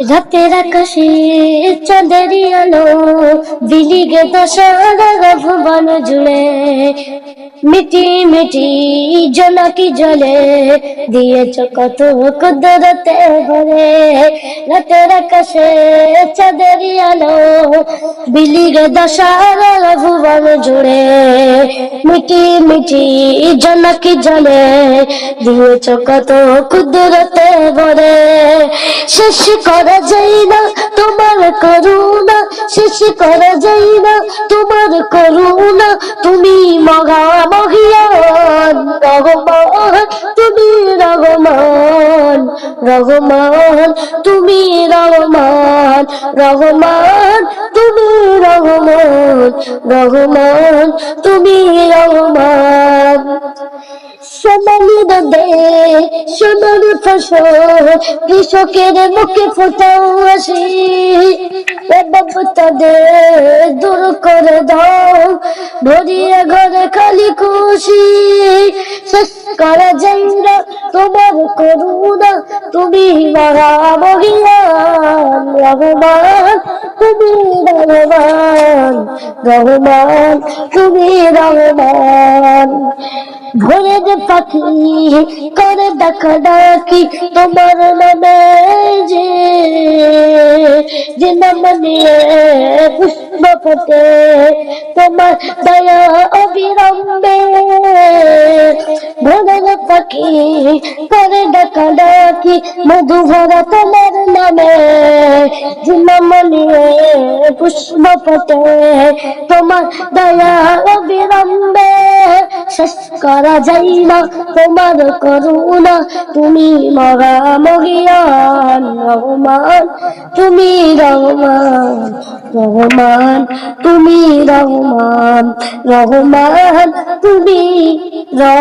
রাতের আকাশে চাঁদেরই আলো, দিলিগে দশরা ভুবন জুড়ে মিটি মিটি জোনাকি জলে, দিয়েছ কত কুদরতে ভরে। রাতের আকাশে চাঁদেরই আলো বিলিগে দশরা ভুবন জুড়ে মিটি মিটি জোনাকি জলে, দিয়েছ কত কুদরতে ভরে। শেষ করা যায় না তোমার করুণা। শেষ করা যায় না তোমার করুণা। তুমি মগা মহিয়ান তুমি রহমান রহমান তুমি রহমান রহমান তুমি রহমান রহমান তুমি রহমান সোনালি ফসল কৃষকের মুখে ফোটাও আসি বাবু তাদের দূর করে দাও ভরিয়ে ঘরে খালি খুশি শেষ করা না তোমার করুণা তুমি মরা মহিয়ান রহমান তুমি রহমান রহমান, তুমি রহমান। ভোরের পাখি, করে ডাকা ডাকি তোমার নামে যে যে নাম নিয়ে পুষ্প ফোটে তোমার দয়া অবিলম্বে পাখি করে ডাকা ডাকি মধু ভরা তোমার নামে। যে নাম পুষ্প ফোটে তোমার দয়া অবিলম্বে। শেষ করা যায় না তোমার করুণা। তুমি মরা মহিয়ান, রহমান। তুমি রহমান রহমান। তুমি রহমান রহমান। তুমি রহমান।